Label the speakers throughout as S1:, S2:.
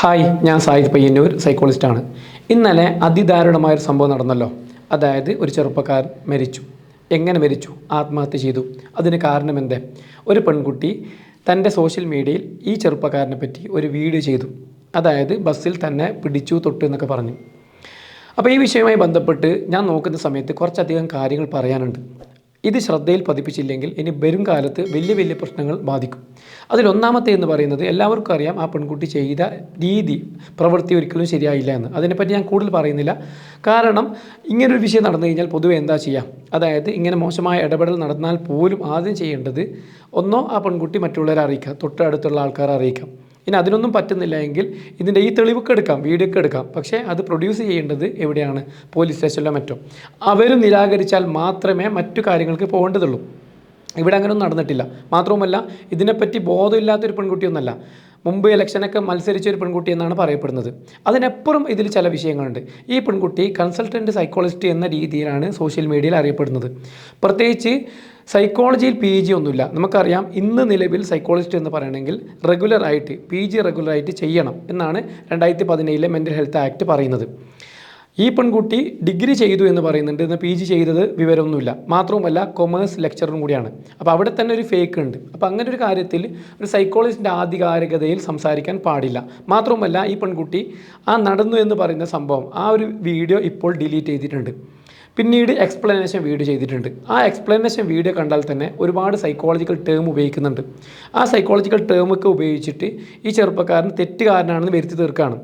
S1: Hi ഞാൻ Zayed Payyanur സൈക്കോളജിസ്റ്റാണ് ഇന്നലെ അതിദാരുണമായൊരു സംഭവം നടന്നല്ലോ. അതായത് ഒരു ചെറുപ്പക്കാരൻ മരിച്ചു. എങ്ങനെ മരിച്ചു? ആത്മഹത്യ ചെയ്തു. അതിന് കാരണം എന്തേ? ഒരു പെൺകുട്ടി തന്റെ സോഷ്യൽ മീഡിയയിൽ ഈ ചെറുപ്പക്കാരനെ പറ്റി ഒരു വീഡിയോ ചെയ്തു. അതായത് ബസ്സിൽ തന്നെ പിടിച്ചു തൊട്ടു എന്നൊക്കെ പറഞ്ഞു. അപ്പോൾ ഈ വിഷയവുമായി ബന്ധപ്പെട്ട് ഞാൻ നോക്കുന്ന സമയത്ത് കുറച്ചധികം കാര്യങ്ങൾ പറയാനുണ്ട്. ഇത് ശ്രദ്ധയിൽ പതിപ്പിച്ചില്ലെങ്കിൽ ഇനി വരും കാലത്ത് വലിയ വലിയ പ്രശ്നങ്ങൾ ബാധിക്കും. അതിലൊന്നാമത്തെ എന്ന് പറയുന്നത് എല്ലാവർക്കും അറിയാം ആ പെൺകുട്ടി ചെയ്ത രീതി പ്രവൃത്തി ഒരിക്കലും ശരിയായില്ല എന്ന്. അതിനെപ്പറ്റി ഞാൻ കൂടുതൽ പറയുന്നില്ല. കാരണം ഇങ്ങനൊരു വിഷയം നടന്നു കഴിഞ്ഞാൽ പൊതുവെ എന്താ ചെയ്യാം? അതായത് ഇങ്ങനെ മോശമായ ഇടപെടൽ നടന്നാൽ പോലും ആദ്യം ചെയ്യേണ്ടത് ഒന്നോ ആ പെൺകുട്ടി മറ്റുള്ളവരെ അറിയിക്കുക തൊട്ടടുത്തുള്ള ആൾക്കാരെ അറിയിക്കാം. ഇനി അതിനൊന്നും പറ്റുന്നില്ല എങ്കിൽ ഇതിന്റെ ഈ തെളിവൊക്കെ എടുക്കാം വീഡിയോ ഒക്കെ എടുക്കാം. പക്ഷേ അത് പ്രൊഡ്യൂസ് ചെയ്യേണ്ടത് എവിടെയാണ്? പോലീസ് സ്റ്റേഷനിലോ മറ്റോ? അവർ നിരാകരിച്ചാൽ മാത്രമേ മറ്റു കാര്യങ്ങൾക്ക് പോകേണ്ടതുള്ളൂ. ഇവിടെ അങ്ങനെയൊന്നും നടന്നിട്ടില്ല. മാത്രവുമല്ല ഇതിനെപ്പറ്റി ബോധമില്ലാത്തൊരു പെൺകുട്ടിയൊന്നല്ല. മുമ്പ് ഇലക്ഷനൊക്കെ മത്സരിച്ച ഒരു പെൺകുട്ടി എന്നാണ് പറയപ്പെടുന്നത്. അതിനപ്പുറം ഇതിൽ ചില വിഷയങ്ങളുണ്ട്. ഈ പെൺകുട്ടി കൺസൾട്ടന്റ് സൈക്കോളജിസ്റ്റ് എന്ന രീതിയിലാണ് സോഷ്യൽ മീഡിയയിൽ അറിയപ്പെടുന്നത്. പ്രത്യേകിച്ച് സൈക്കോളജിയിൽ പി ജി ഒന്നുമില്ല. നമുക്കറിയാം ഇന്ന് നിലവിൽ സൈക്കോളജിസ്റ്റ് എന്ന് പറയണമെങ്കിൽ റെഗുലറായിട്ട് പി ജി റെഗുലറായിട്ട് ചെയ്യണം എന്നാണ് രണ്ടായിരത്തി പതിനേഴിലെ മെന്റൽ ഹെൽത്ത് ആക്ട് പറയുന്നത്. ഈ പെൺകുട്ടി ഡിഗ്രി ചെയ്തു എന്ന് പറയുന്നുണ്ട്. ഇന്ന് പി ജി ചെയ്തത് വിവരമൊന്നുമില്ല. മാത്രവുമല്ല കൊമേഴ്സ് ലെക്ചറും കൂടിയാണ്. അപ്പോൾ അവിടെ തന്നെ ഒരു ഫേക്ക് ഉണ്ട്. അപ്പോൾ അങ്ങനെ ഒരു കാര്യത്തിൽ ഒരു സൈക്കോളജിസ്റ്റിന്റെ ആധികാരികതയിൽ സംസാരിക്കാൻ പാടില്ല. മാത്രവുമല്ല ഈ പെൺകുട്ടി ആ നടന്നു എന്ന് പറയുന്ന സംഭവം ആ ഒരു വീഡിയോ ഇപ്പോൾ ഡിലീറ്റ് ചെയ്തിട്ടുണ്ട്. പിന്നീട് എക്സ്പ്ലനേഷൻ വീഡിയോ ചെയ്തിട്ടുണ്ട്. ആ എക്സ്പ്ലനേഷൻ വീഡിയോ കണ്ടാൽ തന്നെ ഒരുപാട് സൈക്കോളജിക്കൽ ടേം ഉപയോഗിക്കുന്നുണ്ട്. ആ സൈക്കോളജിക്കൽ ടേമൊക്കെ ഉപയോഗിച്ചിട്ട് ഈ ചെറുപ്പക്കാരൻ തെറ്റുകാരനാണെന്ന് വരുത്തി തീർക്കുകയാണ്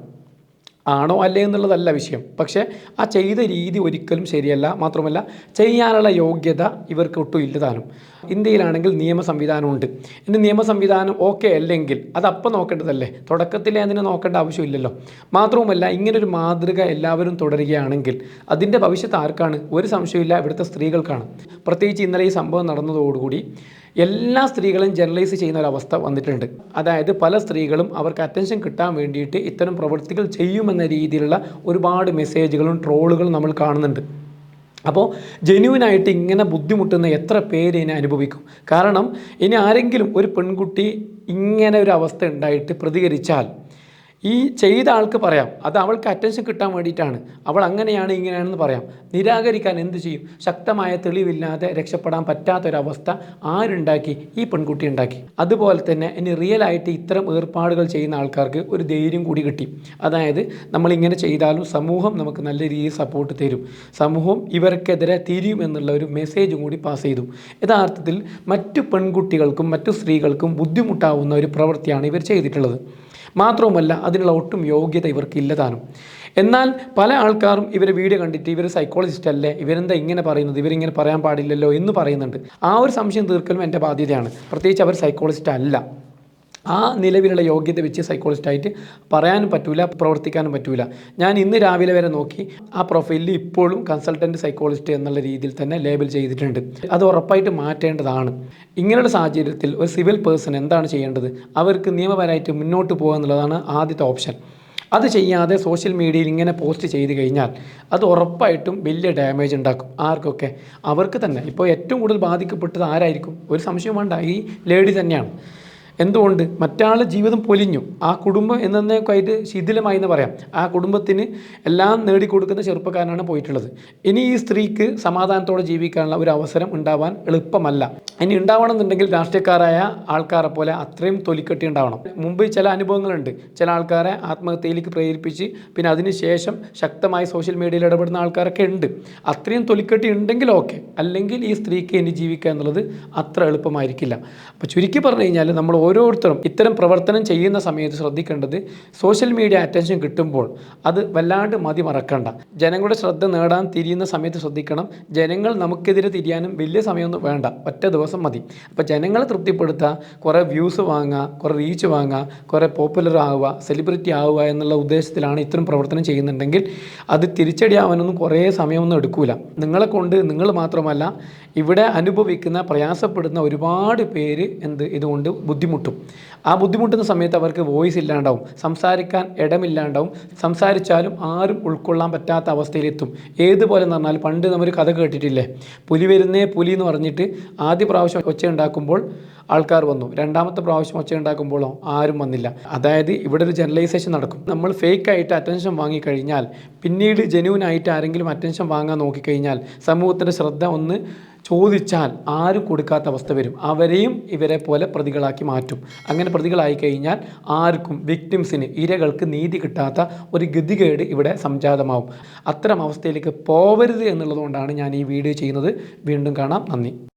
S1: ആണോ അല്ലേ എന്നുള്ളതല്ല വിഷയം. പക്ഷേ ആ ചെയ്ത രീതി ഒരിക്കലും ശരിയല്ല. മാത്രമല്ല ചെയ്യാനുള്ള യോഗ്യത ഇവർക്ക് ഒട്ടും ഇല്ലതാനും ഇന്ത്യയിലാണെങ്കിൽ നിയമ സംവിധാനമുണ്ട് ഇനി നിയമ സംവിധാനം ഓക്കെ അല്ലെങ്കിൽ അത് അപ്പം നോക്കേണ്ടതല്ലേ? തുടക്കത്തിലെ അതിനെ നോക്കേണ്ട ആവശ്യമില്ലല്ലോ. മാത്രവുമല്ല ഇങ്ങനൊരു മാതൃക എല്ലാവരും തുടരുകയാണെങ്കിൽ അതിന്റെ ഭവിഷ്യത്ത് ആർക്കാണ്? ഒരു സംശയമില്ല ഇവിടുത്തെ സ്ത്രീകൾക്കാണ്. പ്രത്യേകിച്ച് ഇന്നലെ ഈ സംഭവം നടന്നതോടുകൂടി എല്ലാ സ്ത്രീകളും ജനറലൈസ് ചെയ്യുന്ന ഒരു അവസ്ഥ വന്നിട്ടുണ്ട്. അതായത് പല സ്ത്രീകളും അവർക്ക് അറ്റൻഷൻ കിട്ടാൻ വേണ്ടിയിട്ട് ഇത്തരം പ്രവൃത്തികൾ ചെയ്യുമെന്ന രീതിയിലുള്ള ഒരുപാട് മെസ്സേജുകളും ട്രോളുകളും നമ്മൾ കാണുന്നുണ്ട്. അപ്പോൾ ജെന്യൂനായിട്ട് ഇങ്ങനെ ബുദ്ധിമുട്ടുന്ന എത്ര പേര് ഇനി അനുഭവിക്കും? കാരണം ഇനി ആരെങ്കിലും ഒരു പെൺകുട്ടി ഇങ്ങനെ ഒരു അവസ്ഥ ഉണ്ടായിട്ട് പ്രതികരിച്ചാൽ ഈ ചെയ്ത ആൾക്ക് പറയാം. അത് അവൾക്ക് അറ്റൻഷൻ കിട്ടാൻ വേണ്ടിയിട്ടാണ്. അവൾ അങ്ങനെയാണ് ഇങ്ങനെയാണെന്ന് പറയാം. നിരാകരിക്കാൻ എന്ത് ചെയ്യും? ശക്തമായ തെളിവില്ലാതെ രക്ഷപ്പെടാൻ പറ്റാത്തൊരവസ്ഥ ആരുണ്ടാക്കി? ഈ പെൺകുട്ടി ഉണ്ടാക്കി. അതുപോലെ തന്നെ ഇനി റിയൽ ആയിട്ട് ഇത്തരം ഏർപ്പാടുകൾ ചെയ്യുന്ന ആൾക്കാർക്ക് ഒരു ധൈര്യം കൂടി കിട്ടി. അതായത് നമ്മളിങ്ങനെ ചെയ്താലും സമൂഹം നമുക്ക് നല്ല രീതിയിൽ സപ്പോർട്ട് തരും. സമൂഹം ഇവർക്കെതിരെ തിരിയും എന്നുള്ള ഒരു മെസ്സേജും കൂടി പാസ് ചെയ്തു. യഥാർത്ഥത്തിൽ മറ്റു പെൺകുട്ടികൾക്കും മറ്റു സ്ത്രീകൾക്കും ബുദ്ധിമുട്ടാവുന്ന ഒരു പ്രവൃത്തിയാണ് ഇവർ ചെയ്തിട്ടുള്ളത്. മാത്രവുമല്ല അതിനുള്ള ഒട്ടും യോഗ്യത ഇവർക്ക് ഇല്ലതാനും എന്നാൽ പല ആൾക്കാരും ഇവരെ വീഡിയോ കണ്ടിട്ട് ഇവർ സൈക്കോളജിസ്റ്റ് അല്ലേ ഇവരെന്താ ഇങ്ങനെ പറയുന്നത് ഇവരിങ്ങനെ പറയാൻ പാടില്ലല്ലോ എന്ന് പറയുന്നുണ്ട്. ആ ഒരു സംശയം തീർക്കലും എന്റെ ബാധ്യതയാണ്. പ്രത്യേകിച്ച് അവർ സൈക്കോളജിസ്റ്റ് അല്ല. ആ നിലവിലുള്ള യോഗ്യത വെച്ച് സൈക്കോളജിസ്റ്റായിട്ട് പറയാനും പറ്റൂല പ്രവർത്തിക്കാനും പറ്റൂല. ഞാൻ ഇന്ന് രാവിലെ വരെ നോക്കി ആ പ്രൊഫൈലിൽ ഇപ്പോഴും കൺസൾട്ടന്റ് സൈക്കോളജിസ്റ്റ് എന്നുള്ള രീതിയിൽ തന്നെ ലേബൽ ചെയ്തിട്ടുണ്ട്. അത് ഉറപ്പായിട്ട് മാറ്റേണ്ടതാണ്. ഇങ്ങനെയുള്ള സാഹചര്യത്തിൽ ഒരു സിവിൽ പേഴ്സൺ എന്താണ് ചെയ്യേണ്ടത്? അവർക്ക് നിയമപരമായിട്ട് മുന്നോട്ട് പോകുക എന്നുള്ളതാണ് ആദ്യത്തെ ഓപ്ഷൻ അത് ചെയ്യാതെ സോഷ്യൽ മീഡിയയിൽ ഇങ്ങനെ പോസ്റ്റ് ചെയ്ത് കഴിഞ്ഞാൽ അത് ഉറപ്പായിട്ടും വലിയ ഡാമേജ് ഉണ്ടാക്കും. ആർക്കൊക്കെ? അവർക്ക് തന്നെ. ഇപ്പോൾ ഏറ്റവും കൂടുതൽ ബാധിക്കപ്പെട്ടത് ആരായിരിക്കും? ഒരു സംശയം വേണ്ട. ഈ ലേഡി തന്നെയാണ്. എന്തുകൊണ്ട്? മറ്റാൾ ജീവിതം പൊലിഞ്ഞു. ആ കുടുംബം എന്നേക്കായിട്ട് ശിഥിലമായി എന്ന് പറയാം. ആ കുടുംബത്തിന് എല്ലാം നേടിക്കൊടുക്കുന്ന ചെറുപ്പക്കാരനാണ് പോയിട്ടുള്ളത്. ഇനി ഈ സ്ത്രീക്ക് സമാധാനത്തോടെ ജീവിക്കാനുള്ള ഒരു അവസരം ഉണ്ടാവാൻ എളുപ്പമല്ല. ഇനി ഉണ്ടാവണമെന്നുണ്ടെങ്കിൽ രാഷ്ട്രീയക്കാരായ ആൾക്കാരെ പോലെ അത്രയും തൊലിക്കെട്ടി ഉണ്ടാവണം. മുമ്പ് ചില അനുഭവങ്ങളുണ്ട്. ചില ആൾക്കാരെ ആത്മഹത്യയിലേക്ക് പ്രേരിപ്പിച്ച് പിന്നെ അതിനുശേഷം ശക്തമായി സോഷ്യൽ മീഡിയയിൽ ഇടപെടുന്ന ആൾക്കാരൊക്കെ ഉണ്ട്. അത്രയും തൊലിക്കെട്ടി ഉണ്ടെങ്കിൽ ഓക്കെ. അല്ലെങ്കിൽ ഈ സ്ത്രീക്ക് ഇനി ജീവിക്കുക എന്നുള്ളത് അത്ര എളുപ്പമായിരിക്കില്ല. അപ്പോൾ ചുരുക്കി പറഞ്ഞു കഴിഞ്ഞാൽ നമ്മൾ ഓരോരുത്തരും ഇത്തരം പ്രവർത്തനം ചെയ്യുന്ന സമയത്ത് ശ്രദ്ധിക്കേണ്ടത് സോഷ്യൽ മീഡിയ അറ്റൻഷൻ കിട്ടുമ്പോൾ അത് വല്ലാണ്ട് മതി മറക്കണ്ട ജനങ്ങളുടെ ശ്രദ്ധ നേടാൻ തിരിയുന്ന സമയത്ത് ശ്രദ്ധിക്കണം. ജനങ്ങൾ നമുക്കെതിരെ തിരിയാനും വലിയ സമയമൊന്നും വേണ്ട. ഒറ്റ ദിവസം മതി. അപ്പോൾ ജനങ്ങളെ തൃപ്തിപ്പെടുത്തുക കുറേ വ്യൂസ് വാങ്ങുക കുറേ റീച്ച് വാങ്ങുക കുറേ പോപ്പുലർ ആവുക സെലിബ്രിറ്റി ആവുക എന്നുള്ള ഉദ്ദേശത്തിലാണ് ഇത്തരം പ്രവർത്തനം ചെയ്യുന്നുണ്ടെങ്കിൽ അത് തിരിച്ചടിയാവാനൊന്നും കുറേ സമയമൊന്നും എടുക്കൂല. നിങ്ങളെ കൊണ്ട് നിങ്ങൾ മാത്രമല്ല ഇവിടെ അനുഭവിക്കുന്ന പ്രയാസപ്പെടുന്ന ഒരുപാട് പേര് എന്ത് ഇതുകൊണ്ട് ബുദ്ധിമുട്ട് ബുദ്ധിമുട്ടും. ആ ബുദ്ധിമുട്ടുന്ന സമയത്ത് അവർക്ക് വോയിസ് ഇല്ലാണ്ടാവും സംസാരിക്കാൻ ഇടമില്ലാണ്ടാവും സംസാരിച്ചാലും ആരും ഉൾക്കൊള്ളാൻ പറ്റാത്ത അവസ്ഥയിലെത്തും. ഏതുപോലെ എന്ന് പറഞ്ഞാൽ പണ്ട് നമ്മൾ കഥ കേട്ടിട്ടില്ലേ? പുലി വരുന്നേ പുലി എന്ന് പറഞ്ഞിട്ട് ആദ്യ പ്രാവശ്യം ഒച്ച ഉണ്ടാക്കുമ്പോൾ ആൾക്കാർ വന്നു. രണ്ടാമത്തെ പ്രാവശ്യം ഒച്ച ഉണ്ടാക്കുമ്പോഴോ ആരും വന്നില്ല. അതായത് ഇവിടെ ഒരു ജനറലൈസേഷൻ നടക്കും. നമ്മൾ ഫേക്ക് ആയിട്ട് അറ്റൻഷൻ വാങ്ങിക്കഴിഞ്ഞാൽ പിന്നീട് ജെന്യൂൻ ആയിട്ട് ആരെങ്കിലും അറ്റൻഷൻ വാങ്ങാൻ നോക്കിക്കഴിഞ്ഞാൽ സമൂഹത്തിന്റെ ശ്രദ്ധ ഒന്ന് ചോദിച്ചാൽ ആരും കൊടുക്കാത്ത അവസ്ഥ വരും? അവരെയും ഇവരെ പോലെ പ്രതികളാക്കി മാറ്റും. അങ്ങനെ പ്രതികളായി കഴിഞ്ഞാൽ ആർക്കും വിക്ടിംസിന് ഇരകൾക്ക് നീതി കിട്ടാത്ത ഒരു ഗതികേട് ഇവിടെ സംജാതമാവും. അത്തരം അവസ്ഥയിലേക്ക് പോവരുത് എന്നുള്ളതുകൊണ്ടാണ് ഞാൻ ഈ വീഡിയോ ചെയ്യുന്നത്. വീണ്ടും കാണാം. നന്ദി.